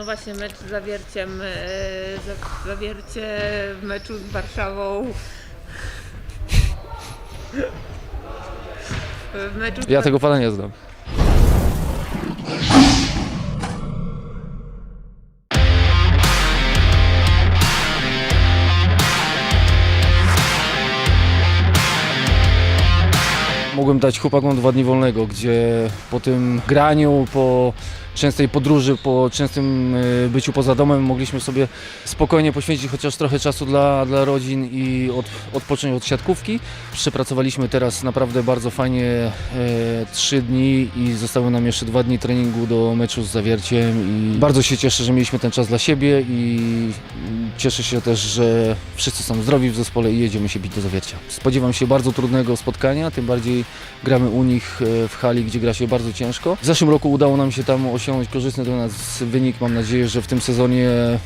No właśnie mecz z zawierciem, za- zawiercie w meczu z Warszawą. W meczu z Ja tego pana nie znam. Mogłem dać chłopakom dwa dni wolnego, gdzie po tym graniu, po częstej podróży, po częstym e, byciu poza domem mogliśmy sobie spokojnie poświęcić chociaż trochę czasu dla, dla rodzin i od, odpocząć od siatkówki. Przepracowaliśmy teraz naprawdę bardzo fajnie e, trzy dni i zostały nam jeszcze dwa dni treningu do meczu z Zawierciem i bardzo się cieszę, że mieliśmy ten czas dla siebie i cieszę się też, że wszyscy są zdrowi w zespole i jedziemy się bić do Zawiercia. Spodziewam się bardzo trudnego spotkania, tym bardziej gramy u nich e, w hali, gdzie gra się bardzo ciężko. W zeszłym roku udało nam się tam osiągnąć korzystny dla nas wynik. Mam nadzieję, że w tym sezonie e,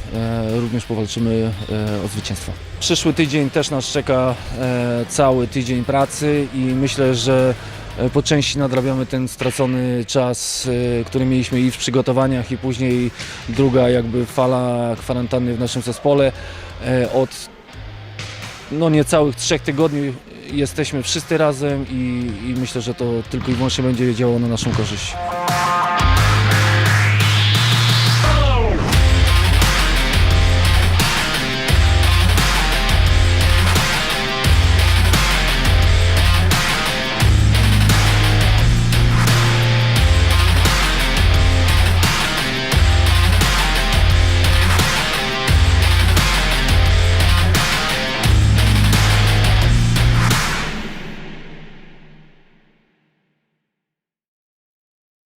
również powalczymy e, o zwycięstwo. Przyszły tydzień też nas czeka cały tydzień pracy i myślę, że po części nadrabiamy ten stracony czas, e, który mieliśmy i w przygotowaniach i później druga jakby fala kwarantanny w naszym zespole. E, Od no niecałych trzech tygodni jesteśmy wszyscy razem i, i myślę, że to tylko i wyłącznie będzie działało na naszą korzyść.